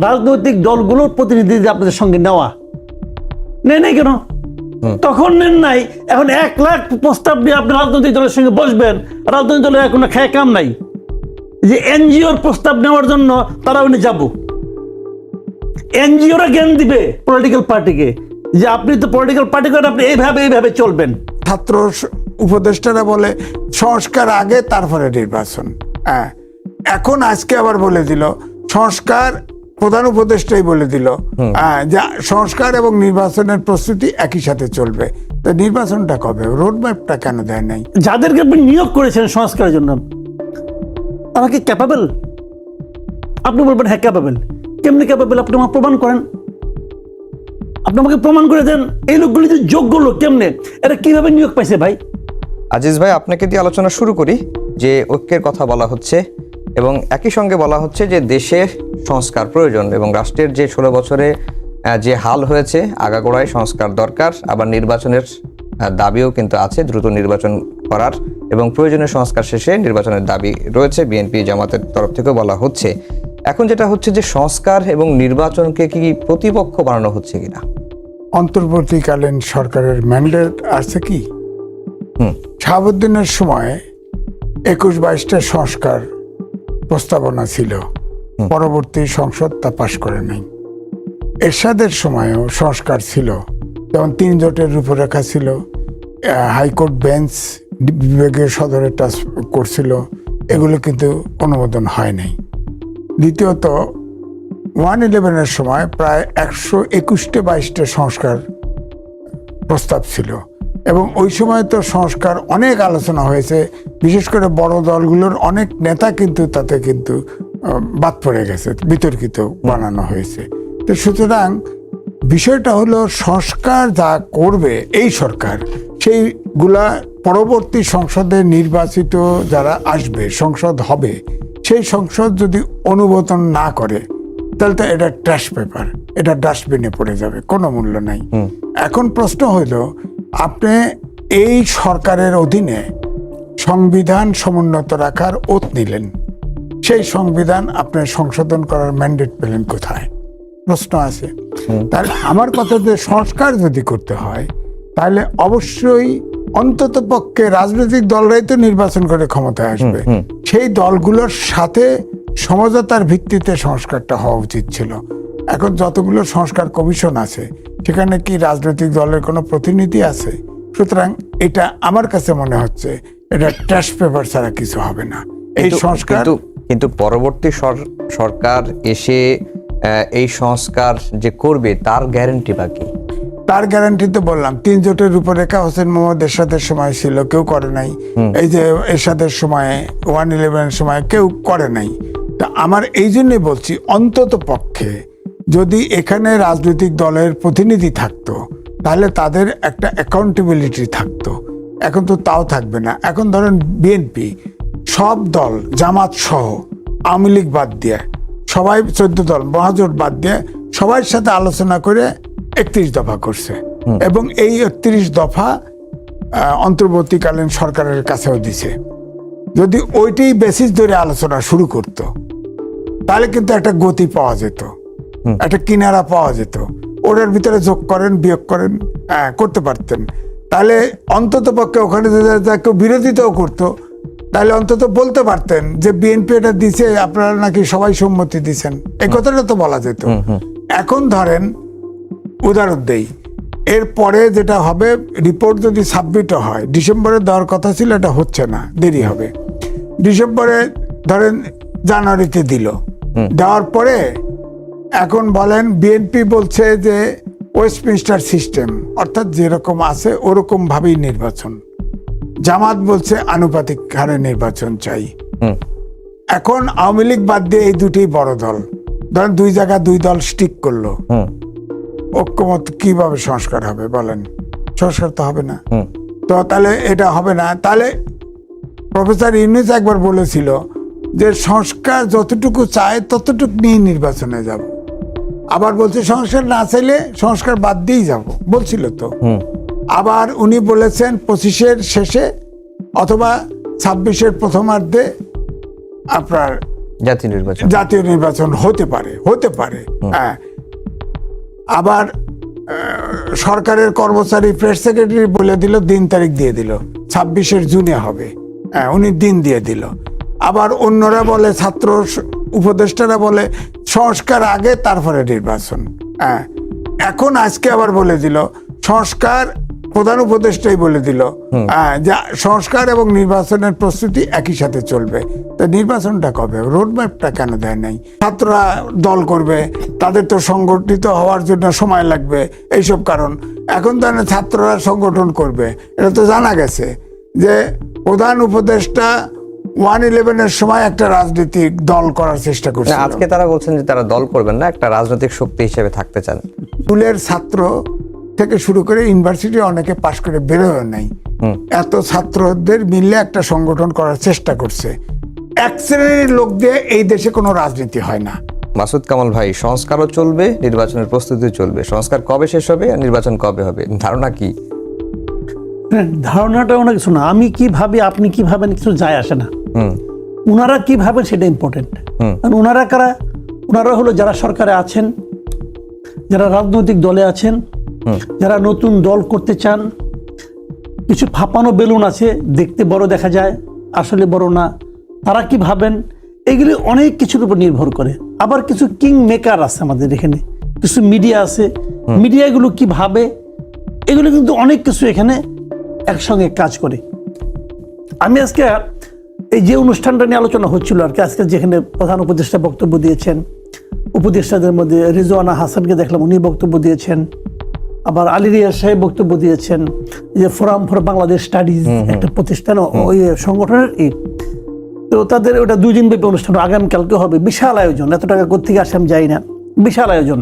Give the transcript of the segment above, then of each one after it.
রাজনৈতিক দলগুলোর প্রতিনিধি যে আপনাদের সঙ্গে নেওয়া। নেই নাই কেন? তখন নেন নাই। এখন এক লাখ প্রস্তাব নিয়ে আপনি রাজনৈতিক দলের সঙ্গে বসবেন। রাজনৈতিক দলের কোনো খেয়ে কাম নাই। যে এনজিওর প্রস্তাব নেওয়ার জন্য তারা উনি যাব। এনজিওরা জ্ঞান দিবে পলিটিক্যাল পার্টিকে যে আপনি তো পলিটিক্যাল পার্টি করেন আপনি এইভাবে এইভাবে চলবেন। ছাত্র উপদেষ্টারা বলে সংস্কার আগে তারপরে নির্বাচন। হ্যাঁ। এখন আজকে আবার বলে দিল সংস্কার প্রধান উপদেষ্টাই বলে দিল হ্যাঁ, যা সংস্কার এবং নির্বাচনের প্রস্তুতি একই সাথে চলবে। তো নির্বাচনটা কবে? রোডম্যাপটা কেন দেয় নাই? যাদেরকে আপনি নিয়োগ করেছেন সংস্কারের জন্য তারা কি ক্যাপাবেল আপনি বলবেন হ্যাঁ ক্যাপাবেল কেমনি ক্যাপাবেল আপনি আমার প্রমাণ করেন। আপনি আমাকে প্রমাণ করে দেন এই লোকগুলি যে যোগ্য লোক কেমনে? এরা কীভাবে নিয়োগ পাইছে ভাই? আজিজ ভাই আপনাকে দিয়ে আলোচনা শুরু করি যে ঐক্যের কথা বলা হচ্ছে। এবং একই সঙ্গে বলা হচ্ছে যে দেশের সংস্কার প্রয়োজন এবং রাষ্ট্রের যে ষোলো বছরে যে হাল হয়েছে আগাগোড়ায় সংস্কার দরকার। আবার নির্বাচনের দাবিও কিন্তু আছে দ্রুত নির্বাচন করার এবং প্রয়োজনীয় সংস্কার শেষে নির্বাচনের দাবি রয়েছে বিএনপি জামাতের তরফ থেকেও বলা হচ্ছে। এখন যেটা হচ্ছে যে সংস্কার এবং নির্বাচনকে কি প্রতিপক্ষ বানানো হচ্ছে কিনা? অন্তর্বর্তীকালীন সরকারের ম্যান্ডেট আছে কি? হুম। শাহাবুদ্দিনের সময় একুশ বাইশটা সংস্কার প্রস্তাবনা ছিল। পরবর্তী সংসদ তা পাশ করে নাই। এরশাদের সময়ও সংস্কার ছিল। যেমন তিন জোটের রূপরেখা ছিল। হাইকোর্ট বেঞ্চ বিভাগীয় সদরে টাচ করছিল এগুলো কিন্তু অনুমোদন হয় নাই দ্বিতীয়ত ওয়ান ইলেভেনের সময় প্রায় একশো একুশটা বাইশটা সংস্কার প্রস্তাব ছিল। এবং ওই সময় তো সংস্কার অনেক আলোচনা হয়েছে। বিশেষ করে বড় দলগুলোর অনেক নেতা কিন্তু তাতে কিন্তু বাদ পড়ে গেছে বিতর্কিত বানানো হয়েছে। তো সুতরাং বিষয়টা হলো সংস্কার যা করবে এই সরকার সেইগুলা পরবর্তী সংসদে নির্বাচিত যারা আসবে সংসদ হবে সেই সংসদ যদি অনুমোদন না করে তাহলে তো এটা ট্র্যাশ পেপার এটা ডাস্টবিনে পড়ে যাবে কোনো মূল্য নাই। এখন প্রশ্ন হইল আপনি এই সরকারের অধীনে সংবিধান সমুন্নত রাখার ওত নিলেন। সেই সংবিধান আপনি সংশোধন করার ম্যান্ডেট পেলেন কোথায়? প্রশ্ন আছে। তাহলে আমার কথা যে সংস্কার যদি করতে হয় তাহলে অবশ্যই অন্তত পক্ষে রাজনৈতিক দলরাই তো নির্বাচন করে ক্ষমতায় আসবে। সেই দলগুলোর সাথে সমঝোতার ভিত্তিতে সংস্কারটা হওয়া উচিত ছিল। এখন যতগুলো সংস্কার কমিশন আছে সেখানে কি রাজনৈতিক দলের কোনো প্রতিনিধি আছে? সুতরাং এটা আমার কাছে মনে হচ্ছে এটা ট্র্যাশ পেপার ছাড়া কিছু হবে না। এই সংস্কার কিন্তু পরবর্তী সরকার এসে এই সংস্কার যে করবে তার গ্যারান্টি বাকি তার গ্যারান্টি তো বললাম তিন জোটের রূপরেখা হোসেন মোহাম্মদ এরশাদের সময় ছিল কেউ করে নাই। এই যে এরশাদের সময়ে ওয়ান ইলেভেনের সময় কেউ করে নাই। তা আমার এই জন্যই বলছি অন্তত পক্ষে যদি এখানে রাজনৈতিক দলের প্রতিনিধি থাকতো তাহলে তাদের একটা অ্যাকাউন্টেবিলিটি থাকতো। এখন তো তাও থাকবে না। এখন ধরেন বিএনপি সব দল জামাত সহ আওয়ামী লীগ বাদ দিয়ে সবাই চোদ্দ দল মহাজোট বাদ দিয়ে সবার সাথে আলোচনা করে একত্রিশ দফা করছে। এবং এই একত্রিশ দফা অন্তর্বর্তীকালীন সরকারের কাছেও দিছে। যদি ওইটাই বেসিস ধরে আলোচনা শুরু করত তাহলে কিন্তু একটা গতি পাওয়া যেত। একটা কিনারা পাওয়া যেত। ওটার ভিতরে যোগ করেন বিয়োগ করেন হ্যাঁ, করতে পারতেন। তাহলে অন্তত পক্ষে ওখানে কেউ বিরোধিতাও করতো তাহলে অন্তত বলতে পারতেন যে বিএনপি এটা দিছে আপনারা নাকি সবাই সম্মতি দিচ্ছেন এই কথাটা তো বলা যেত। এখন ধরেন উদাহরণ দেই। এরপরে যেটা হবে রিপোর্ট যদি সাবমিটও হয় ডিসেম্বরে দেওয়ার কথা ছিল এটা হচ্ছে না দেরি হবে। ডিসেম্বরে ধরেন জানুয়ারিতে দিল। দেওয়ার পরে এখন বলেন বিএনপি বলছে যে ওয়েস্টমিনিস্টার সিস্টেম অর্থাৎ যেরকম আছে ওরকম ভাবেই নির্বাচন। জামাত বলছে আনুপাতিক হারে নির্বাচন চাই। এখন আওয়ামী লীগ বাদ দিয়ে এই দুটি বড় দল ধরেন দুই জায়গা দুই দল স্টিক করল। ঐক্যমত কীভাবে সংস্কার হবে বলেন? সংস্কার তো হবে না। তো তাহলে এটা হবে না। তাহলে প্রফেসর ইউনুস একবার বলেছিল যে সংস্কার যতটুকু চায় ততটুকু নিয়ে নির্বাচনে যাব। আবার বলছে সংস্কার না চাইলে সংস্কার বাদ দিয়েই যাব। বলছিল তো। আবার উনি বলেছেন পঁচিশের শেষে অথবা ছাব্বিশের প্রথমার্ধে আপনার জাতীয় নির্বাচন। জাতীয় নির্বাচন হতে পারে হতে পারে। হ্যাঁ। আবার সরকারের কর্মচারী প্রেস সেক্রেটারি বলে দিল দিন তারিখ দিয়ে দিল ছাব্বিশের জুনে হবে। হ্যাঁ উনি দিন দিয়ে দিল। আবার অন্যরা বলে ছাত্র উপদেষ্টারা বলে সংস্কার আগে তারপরে নির্বাচন। হ্যাঁ। এখন আজকে আবার বলে দিল সংস্কার প্রধান উপদেষ্টাই বলে দিল। হ্যাঁ, যে সংস্কার এবং নির্বাচনের প্রস্তুতি একই সাথে চলবে। তো নির্বাচনটা কবে? রোডম্যাপটা কেন দেয় নাই? ছাত্ররা দল করবে তাদের তো সংগঠিত হওয়ার জন্য সময় লাগবে এইসব কারণ। এখন তো ছাত্ররা সংগঠন করবে। এটা তো জানা গেছে যে প্রধান উপদেষ্টা ওয়ান ইলেভেনের সময় একটা রাজনৈতিক দল করার চেষ্টা করছে আজকে তারা বলছেন যে তারা দল করবেন না একটা রাজনৈতিক শক্তি হিসেবে থাকতে চান। স্কুলের ছাত্র থেকে শুরু করে ইউনিভার্সিটি অনেকে পাশ করে বেরোয় নাই। এত ছাত্রদের মিলে একটা সংগঠন করার চেষ্টা করছে। এক শ্রেণির লোক দিয়ে এই দেশে কোনো রাজনীতি হয় না। মাসুদ কামাল ভাই সংস্কারও চলবে নির্বাচনের প্রস্তুতি চলবে। সংস্কার কবে শেষ হবে আর নির্বাচন কবে হবে? ধারণা কি? হ্যাঁ, ধারণাটা অনেক কিছু না। আমি কি ভাবি আপনি কি ভাবেন কিছু যায় আসে না। উনারা কি ভাবেন সেটা ইম্পর্টেন্ট কারণ উনারা কারা? উনারা হলো যারা সরকারে আছেন যারা রাজনৈতিক দলে আছেন যারা নতুন দল করতে চান। কিছু ফাঁপানো বেলুন আছে দেখতে বড় দেখা যায় আসলে বড় না। তারা কি ভাবেন? এগুলি অনেক কিছুর উপর নির্ভর করে। আবার কিছু কিং মেকার আছে আমাদের এখানে কিছু মিডিয়া আছে। মিডিয়াগুলো কি ভাবে? এগুলো কিন্তু অনেক কিছু এখানে একসঙ্গে কাজ করে। আমি আজকে এই যে অনুষ্ঠানটা নিয়ে আলোচনা হচ্ছিল আর কি আজকে যেখানে প্রধান উপদেষ্টা বক্তব্য দিয়েছেন উপদেষ্টাদের মধ্যে রিজওয়ানা হাসানকে দেখলাম উনি বক্তব্য দিয়েছেন। আবার আলী রিয়া সাহেব বক্তব্য দিয়েছেন যে ফোরাম ফর বাংলাদেশ স্টাডিজ একটা প্রতিষ্ঠান ওই সংগঠনের ই। তো তাদের ওটা দুই দিন ব্যাপী অনুষ্ঠান আগামীকালকে হবে। বিশাল আয়োজন এত টাকা কোথেকে আসে আমি যাই না। বিশাল আয়োজন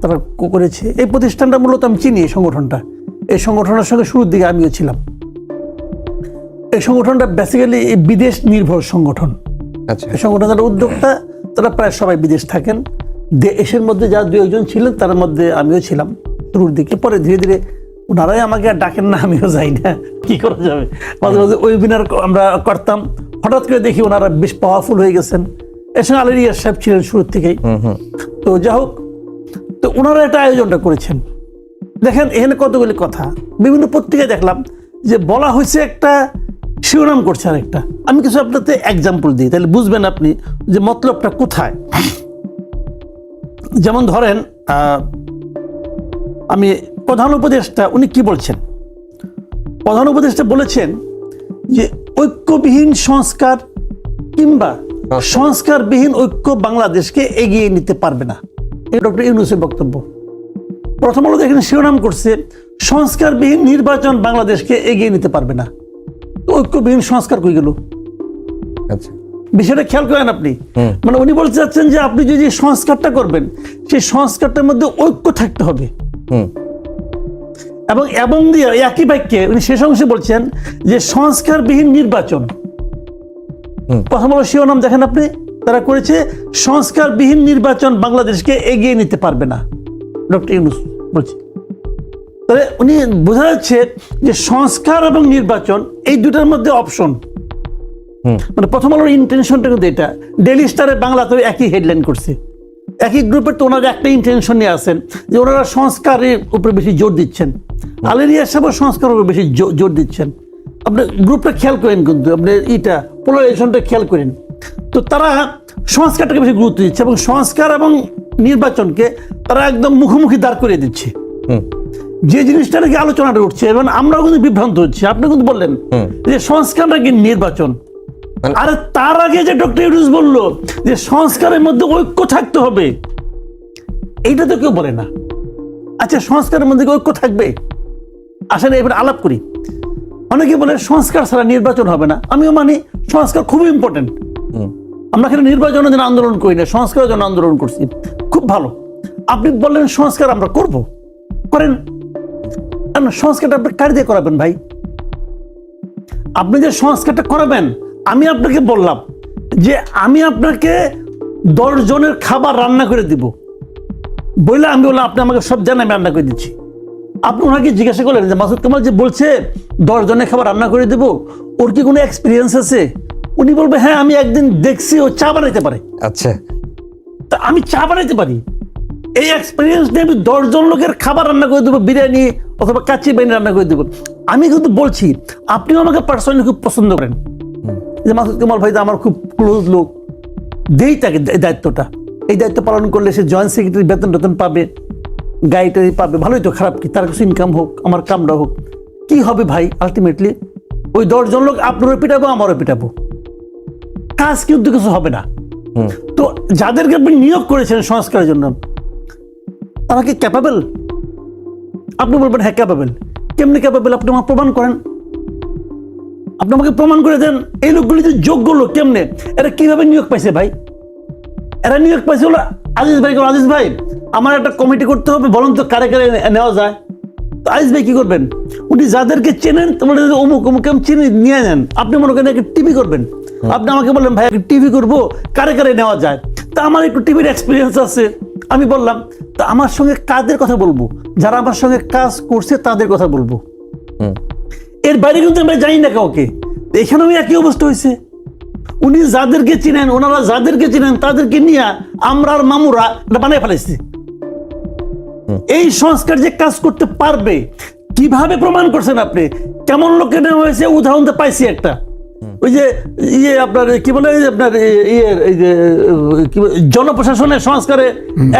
তারা করেছে। এই প্রতিষ্ঠানটা মূলত আমি চিনি এই সংগঠনটা। এই সংগঠনের সঙ্গে শুরুর দিকে আমিও ছিলাম। এই সংগঠনটা বেসিক্যালি বিদেশ নির্ভর সংগঠন। আচ্ছা। এই সংগঠন যারা উদ্যোক্তা তারা প্রায় সবাই বিদেশ থাকেন। দেশের মধ্যে যা দু একজন ছিলেন তার মধ্যে আমিও ছিলাম। শুরুর দিকে পরে ধীরে ধীরে ওনারাই আমাকে আর ডাকেন না আমিও যাই না। কি করা যাবে? মাঝে মাঝে ওয়েবিনার আমরা করতাম। হঠাৎ করে দেখি ওনারা বেশ পাওয়ারফুল হয়ে গেছেন। এর সঙ্গে আলিরিয়া সাহেব ছিলেন শুরুর থেকেই। তো যা হোক তো ওনারা একটা আয়োজনটা করেছেন। দেখেন এখানে কতগুলি কথা। বিভিন্ন পত্রিকায় দেখলাম যে বলা হয়েছে একটা শিরোনাম করছে আর একটা আমি কিছু আপনাকে এক্সাম্পল দিই তাহলে বুঝবেন আপনি যে মতলবটা কোথায়। যেমন ধরেন আমি প্রধান উপদেষ্টা উনি কি বলছেন? প্রধান উপদেষ্টা বলেছেন যে ঐক্যবিহীন সংস্কার কিংবা সংস্কারবিহীন ঐক্য বাংলাদেশকে এগিয়ে নিতে পারবে না। এটা ডক্টর ইউনুসের বক্তব্য। প্রথম আলো এখানে শিরোনাম করছে সংস্কারবিহীন নির্বাচন বাংলাদেশকে এগিয়ে নিতে পারবে না। তো ঐক্যবিহীন সংস্কার কই গেল? আচ্ছা। বিষয়টা খেয়াল করেন আপনি। মানে উনি বলতে চাচ্ছেন যে আপনি যদি সংস্কারটা করবেন সেই সংস্কারটার মধ্যে ঐক্য থাকতে হবে। হুম। এবং এবং দিয়ে একই বাক্যে উনি শেষ অংশে বলছেন যে সংস্কারবিহীন নির্বাচন। প্রথম হলো শিরোনাম দেখেন আপনি তারা করেছে সংস্কারবিহীন নির্বাচন বাংলাদেশকে এগিয়ে নিতে পারবে না। ডক্টর ইউনুস বলছে। তাহলে উনি বোঝা যাচ্ছে যে সংস্কার এবং নির্বাচন এই দুটার মধ্যে অপশন মানে প্রথম আলোর ইন্টেনশনটা কিন্তু এটা। ডেলি স্টারে বাংলাতেও একই হেডলাইন করছে। একই গ্রুপের তো ওনারা একটা ইন্টেনশন নিয়ে আসেন যে ওনারা সংস্কারের উপরে বেশি জোর দিচ্ছেন। আলেরিয়া সাহেব সংস্কারের উপরে বেশি জোর দিচ্ছেন। আপনি গ্রুপটা খেয়াল করেন কিন্তু আপনি ইটা পোলারাইজেশনটা খেয়াল করেন। তো তারা সংস্কারটাকে বেশি গুরুত্ব দিচ্ছে এবং সংস্কার এবং নির্বাচনকে তারা একদম মুখোমুখি দাঁড় করিয়ে দিচ্ছে। যে জিনিসটা নাকি আলোচনাটা উঠছে এবং আমরাও কিন্তু বিভ্রান্ত হচ্ছি। আপনি কিন্তু বললেন যে সংস্কার নাকি নির্বাচন। মানে- আরে তার আগে যে ডক্টর ইউনুস বলল যে সংস্কারের মধ্যে ঐক্য থাকতে হবে এইটা তো কেউ বলে না। আচ্ছা সংস্কারের মধ্যে ঐক্য থাকবে? আসলে এবার আলাপ করি। অনেকে বলে সংস্কার ছাড়া নির্বাচন হবে না। আমিও মানি সংস্কার খুবই ইম্পর্টেন্ট আমরা এখানে নির্বাচনের জন্য আন্দোলন করি না সংস্কারের জন্য আন্দোলন করছি। খুব ভালো। আপনি বললেন সংস্কার আমরা করব। করেন। সংস্কারটা আপনি কার দিয়ে করাবেন ভাই? আপনি যে সংস্কারটা করাবেন আমি আপনাকে বললাম যে আমি আপনাকে দশ জনের খাবার রান্না করে দিব। বললে আমি বললাম আপনি আমাকে সব জানেন আমি রান্না করে দিচ্ছি। আপনি ওনাকে জিজ্ঞাসা করলেন যে মাসুদ কামাল যে বলছে দশ জনের খাবার রান্না করে দেব ওর কি কোনো এক্সপিরিয়েন্স আছে? উনি বলবে হ্যাঁ আমি একদিন দেখছি ও চা বানাইতে পারে। আচ্ছা। তা আমি চা বানাইতে পারি? এই এক্সপিরিয়েন্স নিয়ে আমি দশজন লোকের খাবার রান্না করে দেবো বিরিয়ানি অথবা কাচ্চি বিরিয়ানি রান্না করে দেবো। আমি কিন্তু বলছি আপনিও আমাকে পার্সোনালি খুব পছন্দ করেন। যে মাসুদ কামাল ভাই আমার খুব ক্লোজ লোক। দেই তাকে এই দায়িত্বটা। এই দায়িত্ব পালন করলে সে জয়েন্ট সেক্রেটারি বেতন টেতন পাবে গাড়িটারি পাবে ভালোই তো খারাপ কি তার কিছু ইনকাম হোক আমার কামটা হোক। কি হবে ভাই আলটিমেটলি ওই দশজন লোক আপনারও পিটাবো আমারও পিটাবো। কাজ কিন্তু কিছু হবে না। তো যাদেরকে আপনি নিয়োগ করেছেন সংস্কারের জন্য তারা কি ক্যাপাবেল আপনি বলবেন হ্যাঁ ক্যাপাবেল কেমনি ক্যাপাবেল আপনি আমার প্রমাণ করেন। আপনি আমাকে প্রমাণ করে দেন এই লোকগুলি যে যোগ্য লোক কেমনে? এরা কীভাবে নিয়োগ পাইছে ভাই? এরা নিয়োগ পাইছে হলো আজিজ ভাই আজিজ ভাই আমার একটা কমিটি করতে হবে বলুন তো কারে কারে নেওয়া যায়। তো আজিজ ভাই কি করবেন? উনি যাদেরকে চেনেন তোমার অমুক অমুক আমি চিনি নিয়ে নেন। আপনি মনে করেন একটা টিভি করবেন। আপনি আমাকে বললেন ভাই একটা টিভি করব কারে কারে নেওয়া যায়? তা আমার একটু টিভির এক্সপিরিয়েন্স আছে। আমি বললাম তা আমার সঙ্গে কাদের কথা বলব? যারা আমার সঙ্গে কাজ করছে তাদের কথা বলব। এর বাইরে কিন্তু আমরা জানি না কাউকে। এখানেও একই অবস্থা হয়েছে। উনি যাদেরকে চিনেন ওনারা যাদেরকে চিনেন তাদেরকে নিয়ে আমরা আর মামুরা এটা বানিয়ে ফেলেছি। এই সংস্কার যে কাজ করতে পারবে কীভাবে প্রমাণ করছেন আপনি? কেমন লোককে নেওয়া হয়েছে? উদাহরণ তো পাইছি একটা। ওই যে ইয়ে আপনার, কি বলে আপনার ইয়ে এই যে কি জনপ্রশাসনের সংস্কারে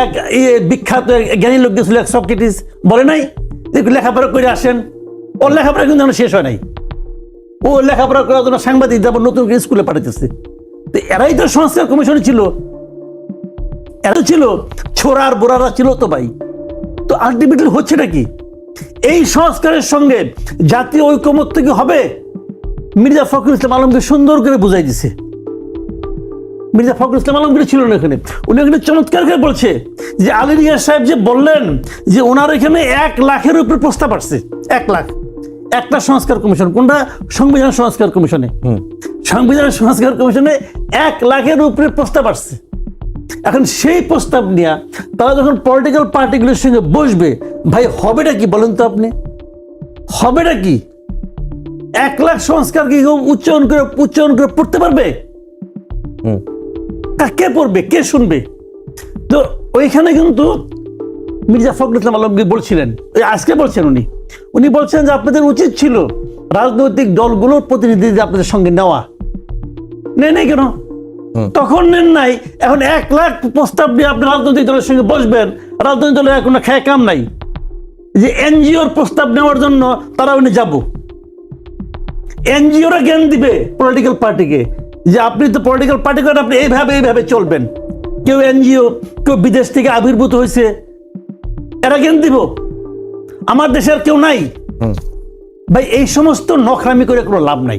এক ইয়ে বিখ্যাত জ্ঞানী লোক গেছিল, এক সক্রেটিস, বলে নাই? যে লেখাপড়া করে আসেন। ওর লেখাপড়া কিন্তু শেষ হয় নাই। ও লেখাপড়া করার জন্য সাংবাদিক যাবার নতুন স্কুলে পাঠাতেছে তো এরাই তো সংস্কার কমিশনে ছিল। এরা ছিল ছোড়ার বোড়ারা ছিল তো ভাই। তো আলটিমেটলি হচ্ছে নাকি এই সংস্কারের সঙ্গে জাতীয় ঐক্যমত্য কি হবে? মির্জা ফখরুল ইসলাম আলমকে সুন্দর করে বুঝাই দিছে। মির্জা ফখরুল ইসলাম আলমগীর ছিল না এখানে। উনি এখানে চমৎকার করে বলছে যে আলী রিয়াজ সাহেব যে বললেন যে ওনার এখানে এক লাখের উপরে প্রস্তাব আসছে। এক লাখ। একটা সংস্কার কমিশন। কোনটা? সংবিধান সংস্কার কমিশনে। সংবিধান সংস্কার কমিশনে এক লাখের উপরে প্রস্তাব আসছে। এখন সেই প্রস্তাব নিয়ে তারা যখন পলিটিক্যাল পার্টিগুলোর সঙ্গে বসবে ভাই হবেটা কি বলেন তো আপনি? হবেটা কি? এক লাখ সংস্কার কি উচ্চারণ করে উচ্চারণ করে পড়তে পারবে? কে পড়বে? কে শুনবে? তো ওইখানে কিন্তু মির্জা ফখরুল ইসলাম আলমগীর বলছিলেন ওই আজকে বলছেন উনি। উনি বলছেন যে আপনাদের উচিত ছিল রাজনৈতিক দলগুলোর প্রতিনিধিদের আপনাদের সঙ্গে নেওয়া। নেই নাই কেন? তখন নেন নাই। এখন এক লাখ প্রস্তাব নিয়ে আপনি রাজনৈতিক দলের সঙ্গে বসবেন রাজনৈতিক দলের এখন খেয়ে কাম নাই। যে এনজিওর প্রস্তাব নেওয়ার জন্য তারা উনি যাব। এনজিওরা জ্ঞান দিবে পলিটিক্যাল পার্টিকে যে আপনি তো পলিটিক্যাল পার্টি করেন আপনি এইভাবে এইভাবে চলবেন। কেউ এনজিও কেউ বিদেশ থেকে আবির্ভূত হয়েছে এরা জ্ঞান দিব। আমার দেশের কেউ নাই। ভাই এই সমস্ত নখরামি করে কোনো লাভ নাই।